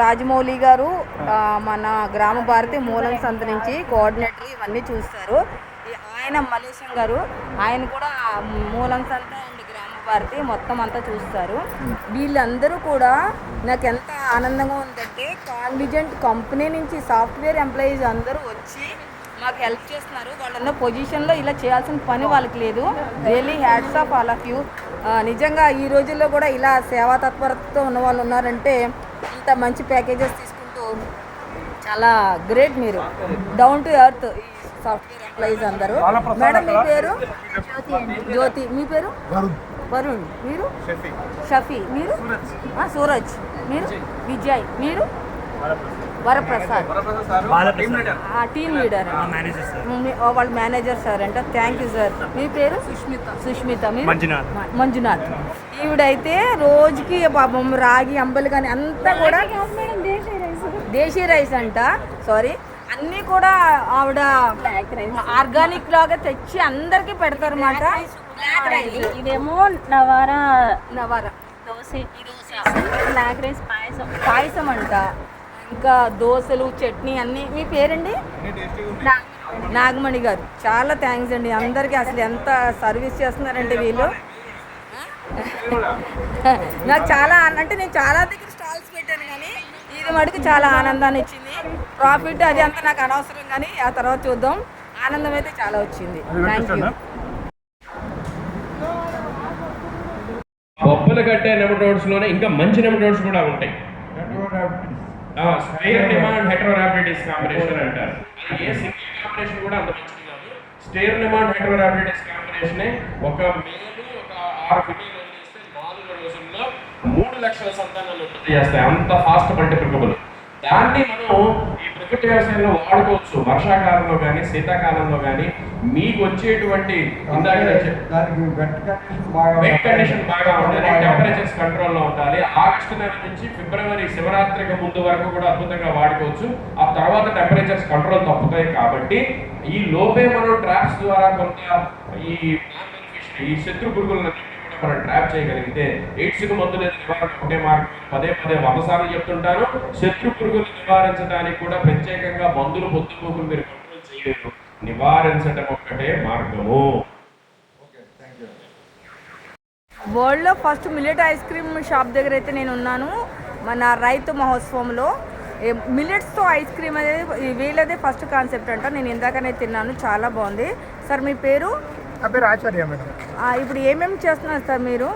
రాజమౌళి గారు మన గ్రామ భారతి మూలం సంత నుంచి కోఆర్డినేటర్ ఇవన్నీ చూస్తారు. ఆయన మలేశం గారు ఆయన కూడా మూలం సంత అండ్ గ్రామ భారతి మొత్తం అంతా చూస్తారు. వీళ్ళందరూ కూడా నాకు ఎంత ఆనందంగా ఉందంటే కాగ్నిజెంట్ కంపెనీ నుంచి సాఫ్ట్వేర్ ఎంప్లాయీస్ అందరూ వచ్చి మాకు హెల్ప్ చేస్తున్నారు. వాళ్ళన్న పొజిషన్లో ఇలా చేయాల్సిన పని వాళ్ళకి లేదు. Really hats off all of you నిజంగా ఈ రోజుల్లో కూడా ఇలా సేవా తత్పరతతో ఉన్న వాళ్ళు ఉన్నారంటే ఇంత మంచి ప్యాకేజెస్ తీసుకుంటూ చాలా గ్రేట్ మీరు. డౌన్ టు ఎర్త్ ఈ సాఫ్ట్వేర్ ఎంప్లాయీస్ అందరూ. మేడం మీ పేరు? జ్యోతి మీ పేరు? వరుణ్. మీరు? షఫీ. మీరు? ఆ, సూరజ్. మీరు? విజయ్. మీరు? వరప్రసాద్. ఆ, టీమ్ లీడర్ వాళ్ళ మేనేజర్ సార్. అంట థ్యాంక్ యూ సార్ మీ పేరు? సుష్మిత. సుష్మిత. మీరు? మంజునాథ్. మ- మంజునాథ్. ఈవిడైతే రోజుకి పాపం రాగి అంబలి కానీ అంతా కూడా దేశీ రైస్. అంట. సారీ అన్నీ కూడా ఆవిడ ఆర్గానిక్ లాగా తెచ్చి అందరికి పెడతారు రైస్ ఇదేమో నవార నవర. దోశ. బ్లాక్ రైస్ పాయసం. పాయసం అంట. ఇంకా దోశలు చట్నీ అన్నీ. మీ పేరండి? నా- నాగమణి. గారు. చాలా థ్యాంక్స్ అండి. అందరికీ అసలు ఎంత సర్వీస్ చేస్తున్నారంటే వీళ్ళు. నాకు చాలా అంటే నేను చాలా దగ్గర స్టాల్స్ పెట్టాను కానీ ఇది మటుకు చాలా ఆనందాన్ని ఇచ్చింది. ప్రాఫిట్ అది అంతా నాకు అనవసరం కానీ ఆ తర్వాత చూద్దాం. ఆనందం అయితే చాలా వచ్చింది. థ్యాంక్ యూ బొబ్బలు కట్టే నెమటోడ్స్లోనే ఇంకా మంచి నెమటోడ్స్ కూడా ఉంటాయి. స్టేర్ డిమాండ్ హెట్రోరాపిడిస్ కాంబినేషన్ అంటారు. అది ఏ సింగిల్ కాంబినేషన్ కూడా అంత మంచిది కాదు. స్టేర్ డిమాండ్ హెట్రోరాపిడిస్ కాంబినేషన్ ఒక మేలు ఒక ఆరు ఫిమేల్ మూడు లక్షల సంతానాలు ఉత్పత్తి చేస్తాయి అంత ఫాస్ట్ మల్టిప్లికబుల్ దాన్ని మనం ఈ ప్రకృతి వ్యవసాయంలో వాడుకోవచ్చు. వర్షాకాలంలో కానీ శీతాకాలంలో కానీ మీకు వచ్చేటువంటి వెట్ కండిషన్ బాగా ఉండాలి. టెంపరేచర్స్ కంట్రోల్లో ఉండాలి. ఆగస్టు నెల నుంచి ఫిబ్రవరి శివరాత్రికి ముందు వరకు కూడా అద్భుతంగా వాడుకోవచ్చు. ఆ తర్వాత టెంపరేచర్స్ కంట్రోల్ తప్పుతాయి కాబట్టి ఈ లోపే మనం ట్రాప్స్ ద్వారా కొంత ఈ ఈ శత్రు పురుగులను మనం ట్రాప్ చేయగలిగితే ఎయిడ్స్కు మందు లేదు నివారణ ఒకటే మార్గం. పదే పదే వంద సార్లు చెప్తుంటాను శత్రు పురుగులు నివారించడానికి కూడా ప్రత్యేకంగా మందులు పొద్దుపోకులు మీరు కంట్రోల్ చేయలేరు. నివారించడం ఒక్కటే మార్గము. వరల్డ్లో first millet ice cream shop దగ్గర అయితే నేను ఉన్నాను. మన రైతు మహోత్సవంలో. మిల్లెట్స్తో ఐస్ క్రీమ్ అనేది వీళ్ళదే ఫస్ట్ కాన్సెప్ట్ అంట. నేను ఇందాకనే తిన్నాను చాలా బాగుంది. సార్ మీ పేరు? నా పేరు ఆచార్య మేడం. ఇప్పుడు ఏమేమి చేస్తున్నారు సార్ మీరు?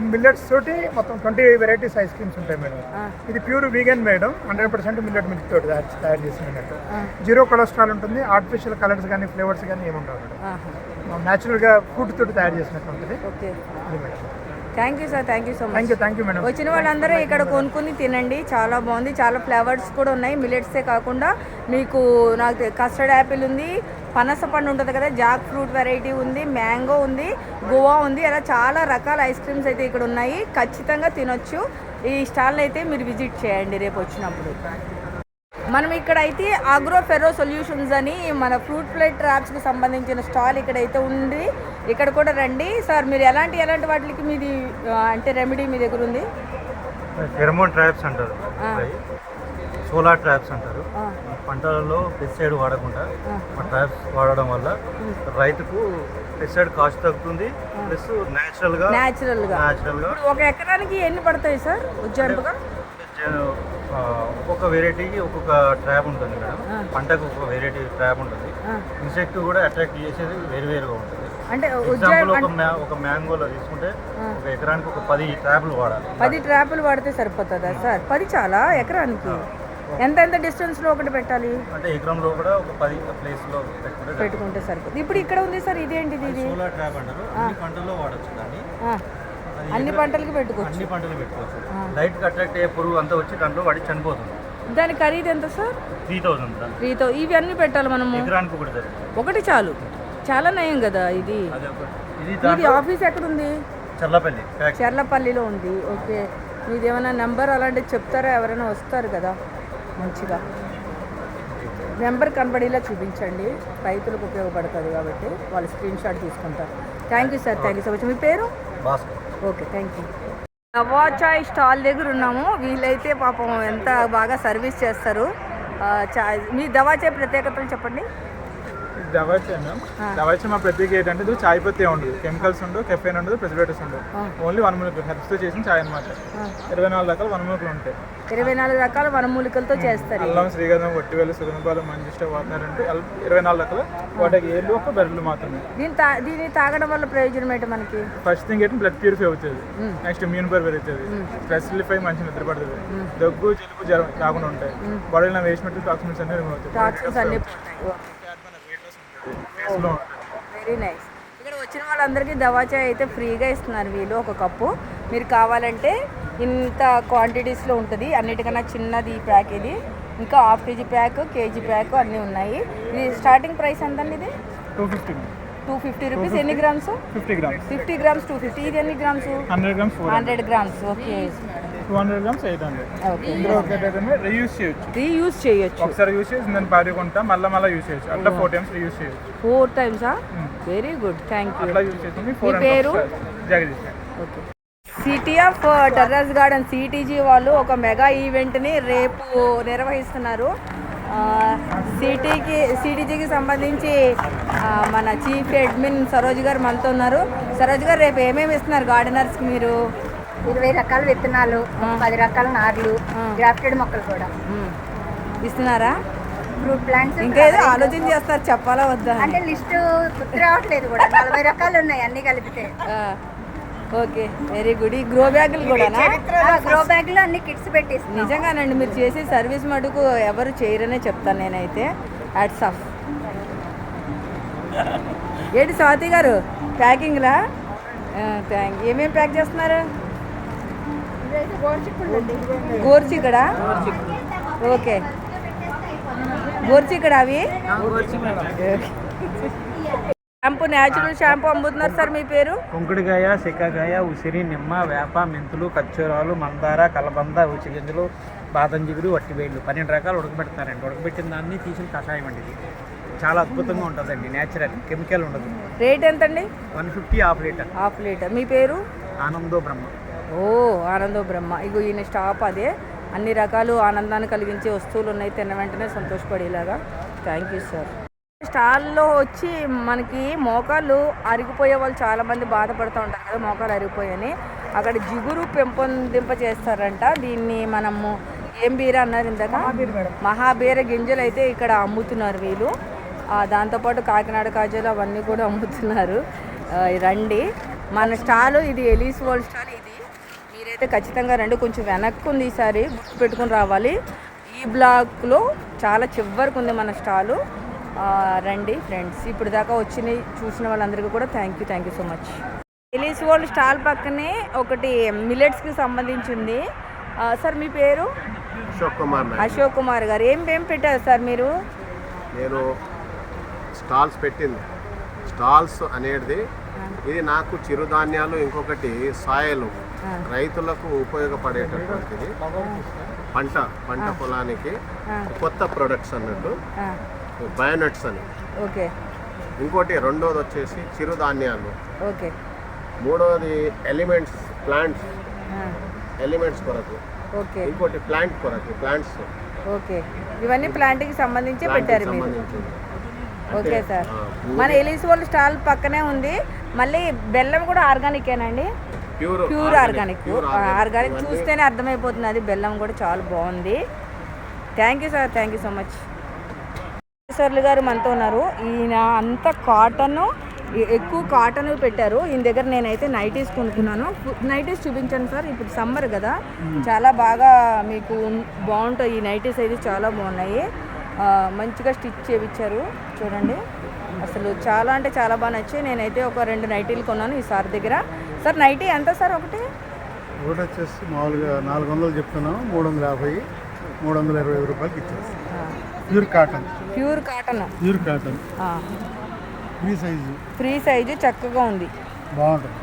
మిల్లెట్స్ తోటి మొత్తం ట్వంటీ వెరైటీస్ ఐస్ క్రీమ్స్ ఉంటాయి మేడం. ఇది pure vegan madam. Hundred percent millet milk తోటి తయారు- తయారు చేసిన అన్నట్టు జీరో కొలెస్ట్రాల్ ఉంటుంది. ఆర్టిఫిషియల్ కలర్స్ కానీ ఫ్లేవర్స్ కానీ ఏమి ఉండవు మేడం. ఆహా, న్యాచురల్గా ఫుడ్ తోటి తయారు చేసినట్టు ఉంటుంది ఇది madam. Thank you sir thank you so much thank you madam వచ్చిన వాళ్ళందరూ ఇక్కడ కొనుక్కుని తినండి. చాలా బాగుంది. చాలా ఫ్లేవర్స్ కూడా ఉన్నాయి. మిల్లెట్సే కాకుండా మీకు నాకు కస్టర్డ్ యాపిల్ ఉంది పనస పండు ఉంటుంది కదా జాక్ ఫ్రూట్ వెరైటీ ఉంది మ్యాంగో ఉంది గోవా ఉంది. అలా చాలా రకాల ఐస్ క్రీమ్స్ అయితే ఇక్కడ ఉన్నాయి. ఖచ్చితంగా తినొచ్చు. ఈ స్టాల్ని అయితే మీరు విజిట్ చేయండి రేపు వచ్చినప్పుడు. మనం ఇక్కడ అయితే ఆగ్రో ఫెరో సొల్యూషన్స్ అని మన ఫ్రూట్ ప్లేట్ ట్రాప్స్కి సంబంధించిన స్టాల్ ఇక్కడైతే ఉంది. ఇక్కడ కూడా రండి. సార్ మీరు ఎలాంటి ఎలాంటి వాటికి మీది అంటే రెమెడీ మీ దగ్గర ఉంది? ఫెరమోన్ ట్రాప్స్ అంటారు. సోలార్ ట్రాప్స్ అంటారు. పంటలలో పెస్టిసైడ్ వాడకుండా ట్రాప్స్ వాడడం వల్ల రైతుకు పెస్టిసైడ్ కాస్ట్ తగ్గుతుంది ప్లస్ న్యాచురల్గా న్యాచురల్గా న్యాచురల్గా ఇప్పుడు ఒక ఎకరానికి ఎన్ని పడతాయి సార్ ఉజ్జాయింపుగా? ఒక్కొక్క వెరైటీకి ఒక్కొక్క ట్రాప్ ఉంటుంది మేడం. పంటకు ఒక్కొక్క వెరైటీ ట్రాప్ ఉంటుంది. ఇన్సెక్ట్ కూడా అట్రాక్ట్ చేసేది వేరు వేరుగా ఉంటుంది. అంటే ఎగ్జాంపుల్ ఒక మ్యా ఒక మ్యాంగోలో తీసుకుంటే. ఒక ఎకరానికి ఒక పది ట్రాప్లు వాడాలి. పది ట్రాపులు పడితే సరిపోతుందా సార్? పది చాలా ఎకరానికి? ఎంత ఎంత డిస్టెన్స్లో ఒకటి పెట్టాలి? అంటే ఎకరంలో కూడా ఒక పది ప్లేస్లో పెట్టుకుంటే పెట్టుకుంటే సరిపోతుంది. ఇప్పుడు ఇక్కడ ఉంది సార్ ఇదేంటిది ఇది? సోలార్ ట్రాప్ అంటారు. అన్ని పంటల్లో వాడచ్చు దాన్ని. అన్ని పంటలకి పెట్టుకోవచ్చు. అన్ని పంటలు పెట్టుకోవచ్చు. లైట్ అట్రాక్ట్ అయ్యే పురుగు అంతా వచ్చి దాంట్లో పడి చనిపోతుంది. దాని ఖరీదు ఎంత సార్? త్రీ థౌసండ్ త్రీతో ఇవి అన్ని పెట్టాలి మనము. ఎకరానికి ఒకటి ఒకటి చాలు. చాలా నయం కదా ఇది. ఇది ఆఫీస్ ఎక్కడుంది? చల్లపల్లి ఫ్యాక్టరీ చెర్లపల్లిలో ఉంది. ఓకే. మీది ఏమైనా నెంబర్ అలాంటివి చెప్తారా? ఎవరైనా వస్తారు కదా. మంచిగా. నెంబర్ కనబడేలా చూపించండి. రైతులకు ఉపయోగపడుతుంది కాబట్టి వాళ్ళు స్క్రీన్ షాట్ తీసుకుంటారు. Thank you sir thank you so much మీ పేరు? Bhaskar. Okay thank you Nava chai stall దగ్గర ఉన్నాము. వీళ్ళైతే పాపం ఎంత బాగా సర్వీస్ చేస్తారు. చాయ్ మీ దవా చాయ్ ప్రత్యేకతలు చెప్పండి. దవాచే మ్యామ్ దవాచే మా ప్రత్యేక ఏంటంటే చాయ్ పత్తి ఉండదు. కెమికల్స్ ఉండవు కెఫెన్ ఉండదు ప్రిజర్వేటివ్స్ ఉండవు. ఓన్లీ వన్ మిల్క్ హెర్బ్స్తో చేసిన చాయ్ అనమాట ఇరవై నాలుగు రకాల వన్ మిల్క్లు ఉంటాయి. ఇరవై నాలుగు రకాల వనమూలికలతో చేస్తారు అల్లం శ్రీగంధం వట్టివేలు సుగంధాలు మంజిష్ట అల్- ఇరవై నాలుగు రకాల వాటికి ఏళ్ళు ఒక బెర్రెలు మాత్రమే. దీని తా దీన్ని తాగడం వల్ల ప్రయోజనం ఏంటి మనకి? ఫస్ట్ థింగ్ ఏంటి బ్లడ్ ప్యూరిఫై అవుతుంది. నెక్స్ట్ ఇమ్యూన్ పవర్ పెరుగుతుంది స్ట్రెస్ రిలీఫ్ మంచి నిద్ర పడుతుంది. దగ్గు జలుబు జ్వరం రాకుండా ఉంటాయి. బాడీలో వేస్ట్ మెటీరియల్ టాక్సిన్స్ అన్ని రిమూవ్ అవుతాయి టాక్సిన్స్ అన్ని పోతాయి Face లో ఉంటుంది. వెరీ నైస్ ఇక్కడ వచ్చిన వాళ్ళందరికీ దవా చాయ్ అయితే ఫ్రీగా ఇస్తున్నారు వీళ్ళు ఒక కప్పు. మీరు కావాలంటే ఇంత క్వాంటిటీస్లో ఉంటుంది. అన్నిటికన్నా చిన్నది ఈ ప్యాక్ ఇది. ఇంకా half KG pack KG pack అన్నీ ఉన్నాయి. ఇది స్టార్టింగ్ ప్రైస్ ఎంతండి ఇది? Two fifty two fifty rupees ఎన్ని grams fifty grams fifty grams two fifty ఇది ఎన్ని grams hundred grams hundred grams okay two hundred grams eight hundred okay ఇందులో ఒకటైతే రీయూస్ చేయొచ్చు. రీయూజ్ చేయొచ్చు. ఒకసారి యూస్ చేసి దాన్ని పారి కొంటా మళ్ళీ మళ్ళీ యూస్ చేయొచ్చు. అట్లా ఫోర్ టైమ్స్ యూస్ చేయొచ్చు. ఫోర్ టైమ్సా వెరీ గుడ్ థ్యాంక్ యూ అట్లా యూస్ చేసి ఫోర్ పేరు? Jagadish okay city of terrace garden CTG వాళ్ళు ఒక మెగా ఈవెంట్ని రేపు నిర్వహిస్తున్నారు. సిటీకి సిటీజీకి సంబంధించి మన చీఫ్ అడ్మిన్ సరోజ్ గారు మనతో ఉన్నారు. సరోజ్ గారు రేపు ఏమేమి ఇస్తున్నారు గార్డెనర్స్కి మీరు? ఇరవై రకాల విత్తనాలు పది రకాల నార్లు గ్రాఫ్టెడ్ మొక్కలు కూడా. ఇస్తున్నారా? ఫ్రూట్ ప్లాంట్స్ ఇంకేదో ఆలోచన చేస్తారు చెప్పాలా వద్దా. అంటే లిస్ట్ రావట్లేదు కూడా. నలభై రకాలు ఉన్నాయి అన్ని కలిపితే. ఓకే వెరీ గుడ్ ఈ గ్రో బ్యాగులు కూడానా? గ్రో బ్యాగ్లో అన్ని కిట్స్ పెట్టేస్తున్నాం నిజంగానండి మీరు చేసే సర్వీస్ మటుకు ఎవరు చేయరనే చెప్తాను నేనైతే. హ్యాట్స్ ఆఫ్ ఏంటి స్వాతి గారు? ప్యాకింగ్లా థ్యాంక్ ఏమేమి ప్యాక్ చేస్తున్నారు? గోర్చిక్కడ ఓకే. గోర్చిక్కడ అవి? షాంపూ న్యాచురల్ షాంపూ అమ్ముతున్నారు సార్ మీ పేరు? కుంకుడుకాయ సిక్కకాయ ఉసిరి నిమ్మ వేప మెంతులు ఖర్చూరాలు మందార కలబంద ఉచి గింజలు బాదం జిగురు వట్టివేళ్ళు పన్నెండు రకాలు ఉడకబెడతారండి ఉడకబెట్టిన దాన్ని తీసిన కషాయం అండి ఇది. చాలా అద్భుతంగా ఉంటుందండి న్యాచురల్ కెమికల్ ఉండదు. రేట్ ఎంతండి? One fifty half litre. Half litre. మీ పేరు? ఆనందో బ్రహ్మ. ఓ ఆనందో బ్రహ్మ. ఇగో ఈయన స్టాప్ అదే. అన్ని రకాలు ఆనందాన్ని కలిగించే వస్తువులు ఉన్నాయి. తిన్న వెంటనే సంతోషపడేలాగా. Thank you sir. స్టాల్లో వచ్చి మనకి మోకాళ్ళు అరిగిపోయే వాళ్ళు చాలామంది బాధపడుతూ ఉంటారు కదా మోకాలు అరిగిపోయని. అక్కడ జిగురు పెంపొందింప చేస్తారంట. దీన్ని మనము ఏం బీర అన్నారు ఇందాక? మహాబీర గింజలు అయితే ఇక్కడ అమ్ముతున్నారు వీళ్ళు. దాంతోపాటు కాకినాడ కాజాలు అవన్నీ కూడా అమ్ముతున్నారు. రండి. మన స్టాలు ఇది ఎలీస్ వరల్డ్ స్టాల్ ఇది. మీరైతే ఖచ్చితంగా రండి. కొంచెం వెనక్కి ఉంది ఈసారి. గుర్తు పెట్టుకుని రావాలి. ఈ బ్లాక్లో చాలా చివరికి ఉంది మన స్టాలు. రండి ఫ్రెండ్స్. ఇప్పుడు దాకా వచ్చి చూసిన వాళ్ళందరికీ కూడా thank you thank you so much Ellyse world stall పక్కనే ఒకటి మిల్లెట్స్కి సంబంధించింది. సార్ మీ పేరు? అశోక్ కుమార్ అశోక్ కుమార్ గారు. ఏం ఏం పెట్టారు సార్ మీరు? నేను స్టాల్స్ పెట్టింది. స్టాల్స్ అనేది ఇది నాకు చిరుధాన్యాలు ఇంకొకటి సాయలు. రైతులకు ఉపయోగపడేటటువంటిది. పంట పంట పొలానికి కొత్త ప్రొడక్ట్స్ అన్నట్టు. బయోనట్స్ అని. ఓకే. ఇంకోటి రెండోది వచ్చేసి చిరుధాన్యాలు. ఓకే. మూడోది ఎలిమెంట్స్ ప్లాంట్స్. ఎలిమెంట్స్ కొరకు. ఓకే. ఇంకోటి ప్లాంట్ కొరకు ప్లాంట్స్. ఓకే. ఇవన్నీ ప్లాంట్కి సంబంధించి పెట్టారు మీరు. Okay sir. మన ఎలీస్ వరల్డ్ స్టాల్ పక్కనే ఉంది. మళ్ళీ బెల్లం కూడా ఆర్గానికేనండి ప్యూర్ ప్యూర్ ఆర్గానిక్ ఆర్గానిక్. చూస్తేనే అర్థమైపోతుంది. అది బెల్లం కూడా చాలా బాగుంది. Thank you sir. Thank you so much. సార్లు గారు మనతో ఉన్నారు. ఈయన అంత కాటన్ ఎక్కువ కాటన్ పెట్టారు. ఈయన దగ్గర నేనైతే నైటీస్ కొనుక్కున్నాను. నైటీస్ చూపించాను సార్. ఇప్పుడు సమ్మర్ కదా. చాలా బాగా మీకు బాగుంటాయి. ఈ నైటీస్ అయితే చాలా బాగున్నాయి. మంచిగా స్టిచ్ చేయించారు చూడండి. అసలు చాలా అంటే చాలా బాగా నచ్చాయి. నేనైతే ఒక రెండు నైటీలు కొన్నాను ఈ సార్ దగ్గర. సార్ నైటీ ఎంత సార్ ఒకటి? ఒకటి వచ్చేసి మామూలుగా నాలుగు వందలు చెప్తున్నాం మూడు వందల యాభై మూడు వందల ఇరవై ఐదు రూపాయలకి ఇచ్చేస్తాం pure cotton. Pure cotton. Pure cotton. Free size. Free size చక్కగా ఉంది. బాగుంటుంది.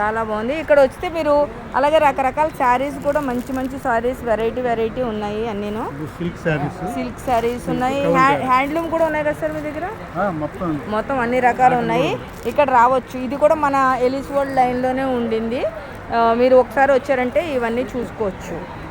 చాలా బాగుంది. ఇక్కడ వస్తే మీరు అలాగే రకరకాల శారీస్ కూడా మంచి మంచి శారీస్ వెరైటీ వెరైటీ ఉన్నాయి అన్నీను. సిల్క్ శారీస్. సిల్క్ శారీస్ ఉన్నాయి. హ్యా- హ్యాండ్లూమ్ కూడా ఉన్నాయి కదా సార్ మీ దగ్గర? మొత్తం మొత్తం అన్ని రకాలు ఉన్నాయి. ఇక్కడ రావచ్చు. ఇది కూడా మన ఎలిస్ వరల్డ్ లైన్లోనే ఉండింది. మీరు ఒకసారి వచ్చారంటే ఇవన్నీ చూసుకోవచ్చు.